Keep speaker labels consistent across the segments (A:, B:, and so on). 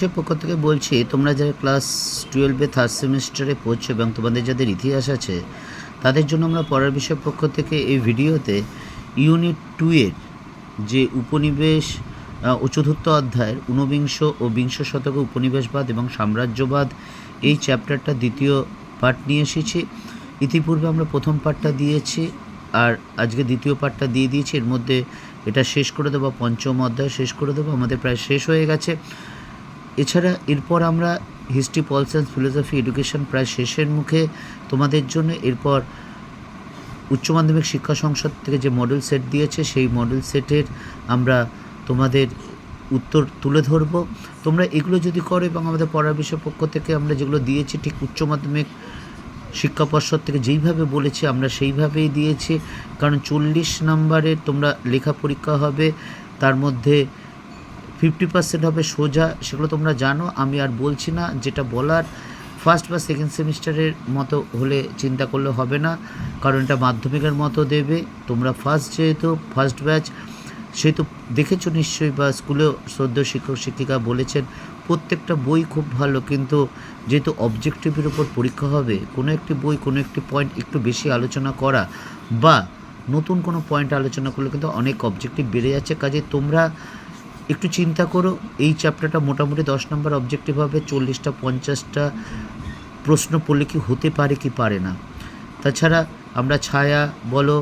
A: সে পক্ষ থেকে বলছি, তোমরা যারা ক্লাস টুয়েলভে থার্ড সেমিস্টারে পড়ছো এবং তোমাদের যাদের ইতিহাস আছে, তাদের জন্য আমরা পড়ার বিষয় পক্ষ থেকে এই ভিডিওতে ইউনিট টু এর যে উপনিবেশ ও চতুর্থ অধ্যায়ের ঊনবিংশ ও বিংশ শতকে উপনিবেশবাদ এবং সাম্রাজ্যবাদ, এই চ্যাপ্টারটা দ্বিতীয় পার্ট নিয়ে এসেছি। ইতিপূর্বে আমরা প্রথম পার্টটা দিয়েছি আর আজকে দ্বিতীয় পার্টটা দিয়ে দিয়েছি। এর মধ্যে এটা শেষ করে দেবো, পঞ্চম অধ্যায় শেষ করে দেবো। আমাদের প্রায় শেষ হয়ে গেছে। এছাড়া এরপর আমরা history pol science philosophy education প্রায় শেষের মুখে তোমাদের জন্য এরপর উচ্চ মাধ্যমিক শিক্ষা সংসদ থেকে যে মডেল সেট দিয়েছে, সেই মডেল সেটের আমরা তোমাদের উত্তর তুলে ধরবো। তোমরা এগুলো যদি করো এবং আমাদের পড়ার বিষয় পক্ষ থেকে আমরা যেগুলো দিয়েছি, ঠিক উচ্চ মাধ্যমিক শিক্ষা পর্ষদ থেকে যেইভাবে বলেছে, আমরা সেইভাবেই দিয়েছি। কারণ চল্লিশ নম্বরের তোমরা লেখা পরীক্ষা হবে, তার মধ্যে ফিফটি পার্সেন্ট হবে সোজা, সেগুলো তোমরা জানো, আমি আর বলছি না যেটা বলার। ফার্স্ট বা সেকেন্ড সেমিস্টারের মতো হলে চিন্তা করলে হবে না, কারণ এটা মাধ্যমিকের মতো দেবে। তোমরা ফার্স্ট যেহেতু ফার্স্ট ব্যাচ সেহেতু দেখেছ নিশ্চয়ই বা স্কুলেও শ্রদ্ধ শিক্ষক, শিক্ষিকা বলেছেন, প্রত্যেকটা বই খুব ভালো, কিন্তু যেহেতু অবজেক্টিভের উপর পরীক্ষা হবে, কোনো একটি বই, কোনো একটি পয়েন্ট একটু বেশি আলোচনা করা বা নতুন কোনো পয়েন্ট আলোচনা করলে কিন্তু অনেক অবজেক্টিভ বেড়ে যাচ্ছে। কাজে তোমরা একটু চিন্তা করো, এই চ্যাপ্টারটা মোটামুটি দশ নম্বর অবজেক্টিভ হবে, চল্লিশটা, পঞ্চাশটা প্রশ্ন পড়লে কি হতে পারে কি পারে না। তাছাড়া আমরা ছায়া বলো,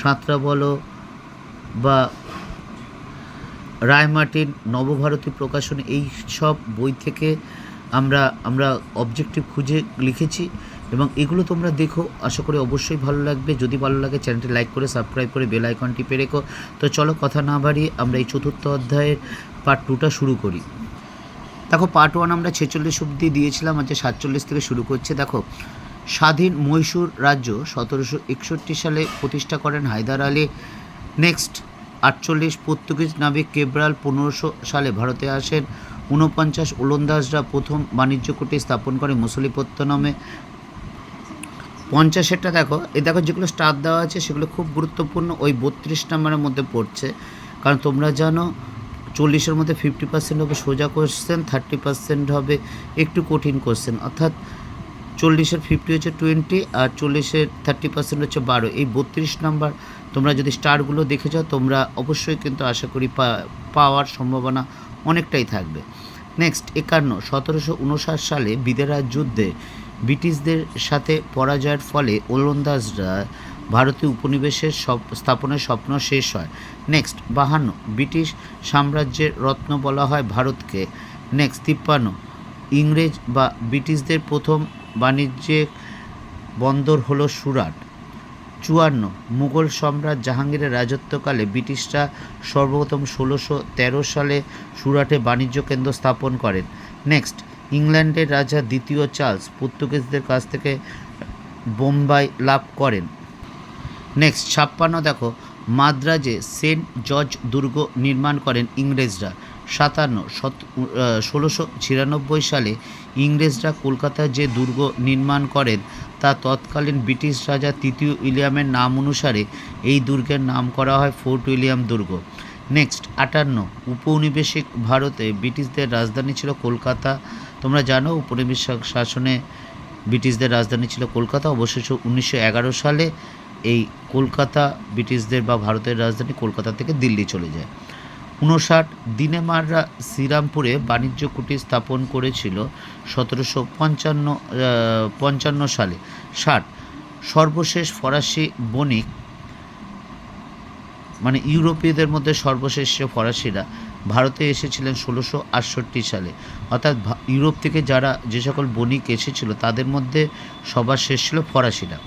A: সাঁতরা বলো বা রায়মার্টিন নবভারতী প্রকাশন, এই সব বই থেকে আমরা আমরা অবজেক্টিভ খুঁজে লিখেছি। এবং এগুলো তোমরা দেখো। আশা করি অবশ্যই ভালো লাগবে। যদি ভালো লাগে, চ্যানেলটি লাইক করে, সাবস্ক্রাইব করে, বেল আইকনটি পেয়ে রেখো। তো চলো কথা না বাড়িয়ে আমরা এই চতুর্থ অধ্যায়ের পার্ট টুটা শুরু করি। দেখো, পার্ট ওয়ান আমরা ছেচল্লিশ অব্দি দিয়েছিলাম, আজকে সাতচল্লিশ থেকে শুরু করছে। দেখো, স্বাধীন মহীশূর রাজ্য সতেরোশো একষট্টি সালে প্রতিষ্ঠা করেন হায়দার আলী। নেক্সট, আটচল্লিশ পর্তুগিজ নাবিক কেব্রাল পনেরোশো সালে ভারতে আসেন। ঊনপঞ্চাশ ওলন্দাজরা প্রথম বাণিজ্য কুটি স্থাপন করে মুসলিপত্তনমে পঞ্চাশেরটা দেখো এই দেখো যেগুলো স্টার দেওয়া আছে, সেগুলো খুব গুরুত্বপূর্ণ, ওই বত্রিশ নাম্বারের মধ্যে পড়ছে। কারণ তোমরা জানো, চল্লিশের মধ্যে ফিফটি পার্সেন্ট হবে সোজা কোশ্চেন থার্টি পার্সেন্ট হবে একটু কঠিন কোশ্চেন অর্থাৎ চল্লিশের ফিফটি হচ্ছে টোয়েন্টি আর চল্লিশের থার্টি পার্সেন্ট হচ্ছে বারো। এই বত্রিশ নাম্বার তোমরা যদি স্টারগুলো দেখে যাও, তোমরা অবশ্যই কিন্তু আশা করি পাওয়ার সম্ভাবনা অনেকটাই থাকবে। নেক্সট একান্ন, সতেরোশো উনষাট সালে বিদেরার যুদ্ধে ব্রিটিশদের সাথে পরাজয়ের ফলে ওলন্দাজরা ভারতীয় উপনিবেশের স্থাপনের স্বপ্ন শেষ হয়। নেক্সট, বাহান্ন, ব্রিটিশ সাম্রাজ্যের রত্ন বলা হয় ভারতকে। নেক্সট, তিপ্পান্ন, ইংরেজ বা ব্রিটিশদের প্রথম বাণিজ্যিক বন্দর হলো সুরাট। চুয়ান্ন, মুঘল সম্রাট জাহাঙ্গীরের রাজত্বকালে ব্রিটিশরা সর্বপ্রথম ষোলোশো তেরো সালে সুরাটে বাণিজ্য কেন্দ্র স্থাপন করেন। নেক্সট ইংল্যান্ডের রাজা দ্বিতীয় চার্লস পর্তুগিজদের কাছ থেকে বোম্বাই লাভ করেন। নেক্সট, ছাপ্পান্ন, দেখো, মাদ্রাজে সেন্ট জর্জ দুর্গ নির্মাণ করেন ইংরেজরা। সাতান্ন শত ষোলোশো ছিয়ানব্বই সালে ইংরেজরা কলকাতায় যে দুর্গ নির্মাণ করেন, তা তৎকালীন ব্রিটিশ রাজা তৃতীয় উইলিয়ামের নাম অনুসারে এই দুর্গের নাম করা হয় ফোর্ট উইলিয়াম দুর্গ। নেক্সট, আটান্ন, উপনিবেশিক ভারতে ব্রিটিশদের রাজধানী ছিল কলকাতা। তোমরা জানো উপনিবেশিক শাসনে ব্রিটিশদের রাজধানী ছিল কলকাতা। অবশেষে উনিশশো এগারো সালে এই কলকাতা ব্রিটিশদের বা ভারতের রাজধানী কলকাতা থেকে দিল্লি চলে যায়। উনষাট দিনেমাররা শ্রীরামপুরে বাণিজ্য কুটির স্থাপন করেছিল সতেরোশো পঞ্চান্ন পঞ্চান্ন সালে। ষাট, সর্বশেষ ফরাসি বণিক মানে ইউরোপীয়দের মধ্যে সর্বশেষ ফরাসিরা ভারতে এসেছিলেন ষোলোশো আটষট্টি সালে। অর্থাৎ ইউরোপ থেকে যারা যে সকল বণিক এসেছিল, তাদের মধ্যে সবার শেষ ছিল ফরাসিরা।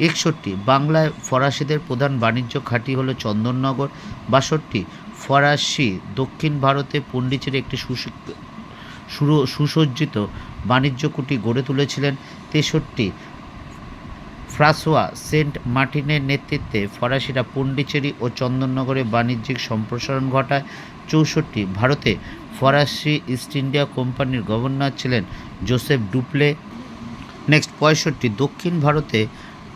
A: একষট্টি, বাংলায় ফরাসিদের প্রধান বাণিজ্য ঘাঁটি হলো চন্দননগর। বাষট্টি, ফরাসি দক্ষিণ ভারতে পণ্ডিচের একটি সুসজ্জিত বাণিজ্য কুটি গড়ে তুলেছিলেন। তেষট্টি ফ্রাসোয়া সেন্ট মার্টিনের নেতৃত্বে ফরাসিরা পণ্ডিচেরি ও চন্দননগরে বাণিজ্যিক সম্প্রসারণ ঘটায়। চৌষট্টি, ভারতে ফরাসি ইস্ট ইন্ডিয়া কোম্পানির গভর্নর ছিলেন জোসেফ ডুপ্লে। নেক্সট, পঁয়ষট্টি, দক্ষিণ ভারতে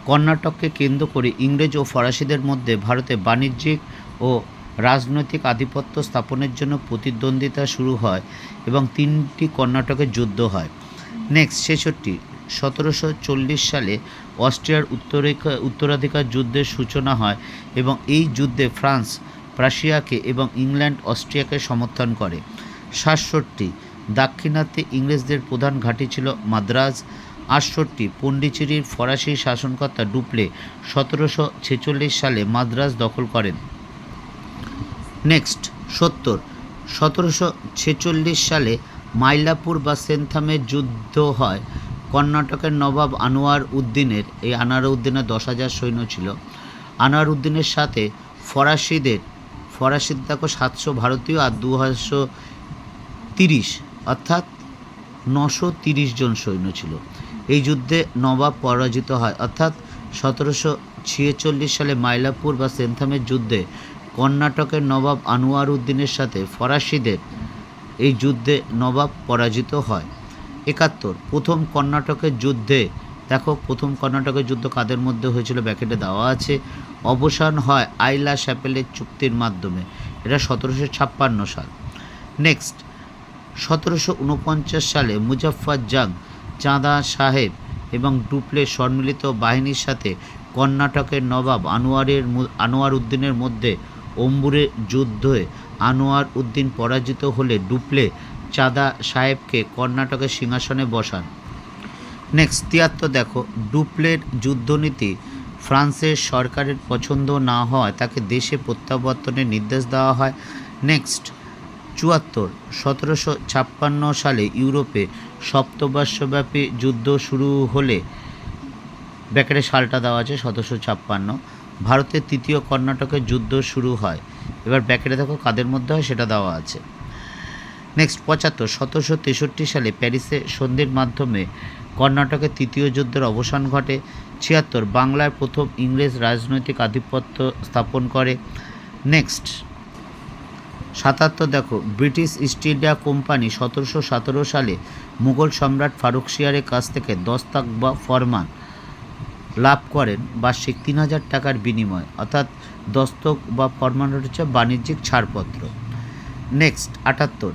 A: কর্ণাটককে কেন্দ্র করে ইংরেজ ও ফরাসিদের মধ্যে ভারতে বাণিজ্যিক ও রাজনৈতিক আধিপত্য স্থাপনের জন্য প্রতিদ্বন্দ্বিতা শুরু হয় এবং তিনটি কর্ণাটকের যুদ্ধ হয়। নেক্সট, ছেষট্টি, সতেরোশো সালে অস্ট্রিয়ার উত্তরিকা উত্তরাধিকার যুদ্ধের সূচনা হয় এবং এই যুদ্ধে ফ্রান্স, প্রাশিয়াকে এবং ইংল্যান্ড অস্ট্রিয়াকে সমর্থন করে। সাতষট্টি, দাক্ষিণাত্যে ইংরেজদের প্রধান ঘাঁটি ছিল মাদ্রাজ। আটষট্টি পণ্ডিচেরির ফরাসি শাসনকর্তা ডুপ্লে সতেরোশো ছেচল্লিশ সালে মাদ্রাজ দখল করেন। নেক্সট, সত্তর, সতেরোশো ছেচল্লিশ সালে মাইলাপুর বা সেন্থামের যুদ্ধ হয়। কর্ণাটকের নবাব আনোয়ার উদ্দিনের, এই আনোয়ার উদ্দিনের দশ হাজার সৈন্য ছিল। আনোয়ার উদ্দিনের সাথে ফরাসিদের ফরাসির দেখো সাতশো ভারতীয় আর দু তিরিশ, অর্থাৎ নশো তিরিশ জন সৈন্য ছিল। এই যুদ্ধে নবাব পরাজিত হয়। অর্থাৎ সতেরোশো ছিয়াচল্লিশ সালে মাইলাপুর বা সেন্থামের যুদ্ধে কর্ণাটকের নবাব আনোয়ার উদ্দিনের সাথে ফরাসিদের এই যুদ্ধে নবাব পরাজিত হয়। একাত্তর, প্রথম কর্ণাটকের যুদ্ধে। দেখো, প্রথম কর্ণাটকের যুদ্ধ কাদের মধ্যে হয়েছিল? ব্যাকেটে দেওয়া আছে। অবসান হয় আইলা স্যাপেলের চুক্তির মাধ্যমে। এটা সতেরোশো ছাপ্পান্ন সাল। নেক্সট সতেরোশো উনপঞ্চাশ সালে মুজাফফর জাং, চাঁদা সাহেব এবং ডুপ্লে সম্মিলিত বাহিনীর সাথে কর্ণাটকের নবাব আনোয়ারের আনোয়ার উদ্দিনের মধ্যে অম্বুরের যুদ্ধে আনোয়ার উদ্দিন পরাজিত হলে ডুপ্লে চাঁদা সাহেবকে কর্ণাটকের সিংহাসনে বসান। নেক্সট তিয়াত্তর, দেখো, ডুপ্লের যুদ্ধনীতি ফ্রান্সের সরকারের পছন্দ না হওয়ায় তাকে দেশে প্রত্যাবর্তনের নির্দেশ দেওয়া হয়। নেক্সট চুয়াত্তর, সতেরোশো ছাপ্পান্ন সালে ইউরোপে সপ্তবর্ষব্যাপী যুদ্ধ শুরু হলে ব্যাকেটে সালটা দেওয়া আছে সতেরোশো ছাপ্পান্ন। ভারতের তৃতীয় কর্ণাটকের যুদ্ধ শুরু হয়। এবার ব্যাকেটে দেখো কাদের মধ্যে হয় সেটা দেওয়া আছে। নেক্সট পঁচাত্তর, সতেরোশো তেষট্টি সালে প্যারিসে সন্ধির মাধ্যমে কর্ণাটকের তৃতীয় যুদ্ধের অবসান ঘটে। ছিয়াত্তর, বাংলার প্রথম ইংরেজ রাজনৈতিক আধিপত্য স্থাপন করে। নেক্সট। সাতাত্তর, দেখো, ব্রিটিশ ইস্ট ইন্ডিয়া কোম্পানি সতেরোশো সতেরো সালে মুঘল সম্রাট ফারুক শিয়ারের কাছ থেকে দস্তাক বা ফরমান লাভ করেন, বার্ষিক তিন হাজার টাকার বিনিময়। অর্থাৎ দস্তক বা ফরমান হচ্ছে বাণিজ্যিক ছাড়পত্র। নেক্সট, আটাত্তর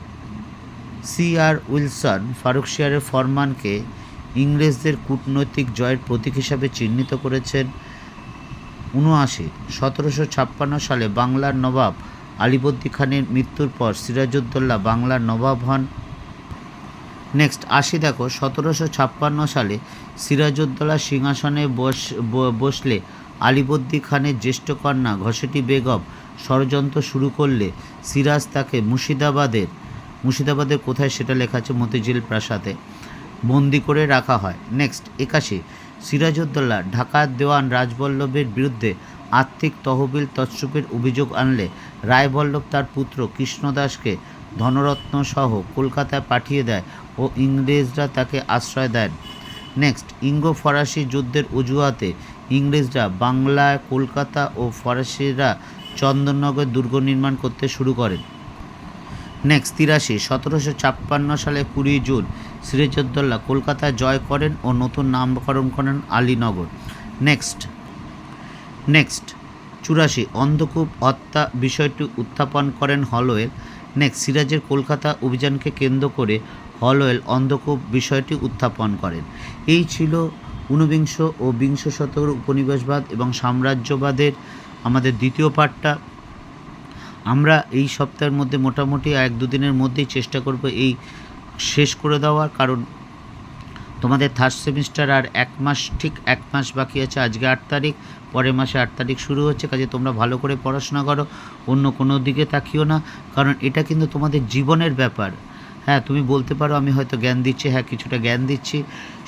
A: সি আর উইলসন ফারুক শিয়ারের ফরমানকে ইংরেজদের কূটনৈতিক জয়ের প্রতীক হিসাবে চিহ্নিত করেছেন উনআশি সতেরোশো ছাপ্পান্ন সালে বাংলার নবাব আলিবর্দী খানের মৃত্যুর পর সিরাজউদ্দৌলা বাংলার নবাব হন। নেক্সট আশি দেখো, সতেরোশো ছাপ্পান্ন সালে সিরাজউদ্দৌলা সিংহাসনে বস বসলে আলিবর্দী খানের জ্যেষ্ঠ কন্যা ঘসেটি বেগম ষড়যন্ত্র শুরু করলে সিরাজ তাকে মুর্শিদাবাদের মুর্শিদাবাদের কোথায় সেটা লেখা আছে মতিঝিল প্রাসাদে। বন্দি করে রাখা হয়। নেক্সট, একাশি, সিরাজউদ্দৌলা ঢাকার দেওয়ান রাজবল্লভের বিরুদ্ধে আর্থিক তহবিল তৎসুপের অভিযোগ আনলে রায়বল্লভ তার পুত্র কৃষ্ণদাসকে ধনরত্ন সহ কলকাতায় পাঠিয়ে দেয় ও ইংরেজরা তাকে আশ্রয় দেন। নেক্সট ইঙ্গো ফরাসি যুদ্ধের অজুহাতে ইংরেজরা বাংলায় কলকাতা ও ফরাসিরা চন্দননগর দুর্গ নির্মাণ করতে শুরু করেন। নেক্সট তিরাশি, সতেরোশো ছাপ্পান্ন সালে কুড়ি জুন সিরাজউদ্দৌলা কলকাতা জয় করেন ও নতুন নামকরণ করেন আলীনগর। নেক্সট নেক্সট চুরাশি, অন্ধকূপ হত্যা বিষয়টি উত্থাপন করেন হলওয়েল। নেক্সট সিরাজের কলকাতা অভিযানকে কেন্দ্র করে হলওয়েল অন্ধকূপ বিষয়টি উত্থাপন করেন। এই ছিল ঊনবিংশ ও বিংশ শতকের উপনিবেশবাদ এবং সাম্রাজ্যবাদের আমাদের দ্বিতীয় পার্টটা আমরা এই সপ্তাহের মধ্যে মোটামুটি এক দুদিনের মধ্যেই চেষ্টা করব এই শেষ করে দেওয়ার, কারণ তোমাদের থার্ড সেমিস্টার আর এক মাস, ঠিক এক মাস বাকি আছে। আজকে আট তারিখ, পরের মাসে আট তারিখ শুরু হচ্ছে, কাজে তোমরা ভালো করে পড়াশোনা করো, অন্য কোনো দিকে তাকিও না, কারণ এটা কিন্তু তোমাদের জীবনের ব্যাপার। হ্যাঁ তুমি বলতে পারো, আমি হয়তো জ্ঞান দিচ্ছি হ্যাঁ কিছুটা জ্ঞান দিচ্ছি।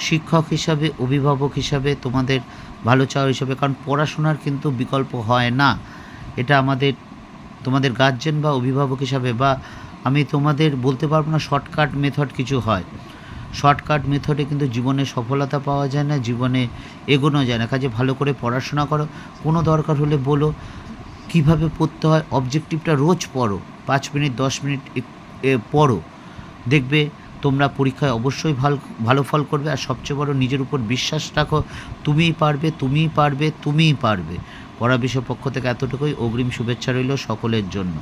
A: শিক্ষক হিসাবে, অভিভাবক হিসাবে তোমাদের ভালো চাওয়া হিসাবে, কারণ পড়াশোনার কিন্তু বিকল্প হয় না। এটা আমাদের তোমাদের গার্জেন বা অভিভাবক হিসাবে বা আমি তোমাদের বলতে পারব না শর্টকাট মেথড কিছু হয়। শর্টকাট মেথডে কিন্তু জীবনে সফলতা পাওয়া যায় না, জীবনে এগোনো যায় না। কাজে ভালো করে পড়াশোনা করো, কোনো দরকার হলে বলো, কীভাবে পড়তে হয় অবজেক্টিভটা রোজ পড়ো, পাঁচ মিনিট, দশ মিনিট পড়ো। দেখবে তোমরা পরীক্ষায় অবশ্যই ভালো ভালো ফল করবে আর সবচেয়ে বড় নিজের উপর বিশ্বাস রাখো, তুমিই পারবে তুমিই পারবে তুমিই পারবে। বিষয় পক্ষ থেকে এতটুকুই অগ্রিম শুভেচ্ছা রইল সকলের জন্য।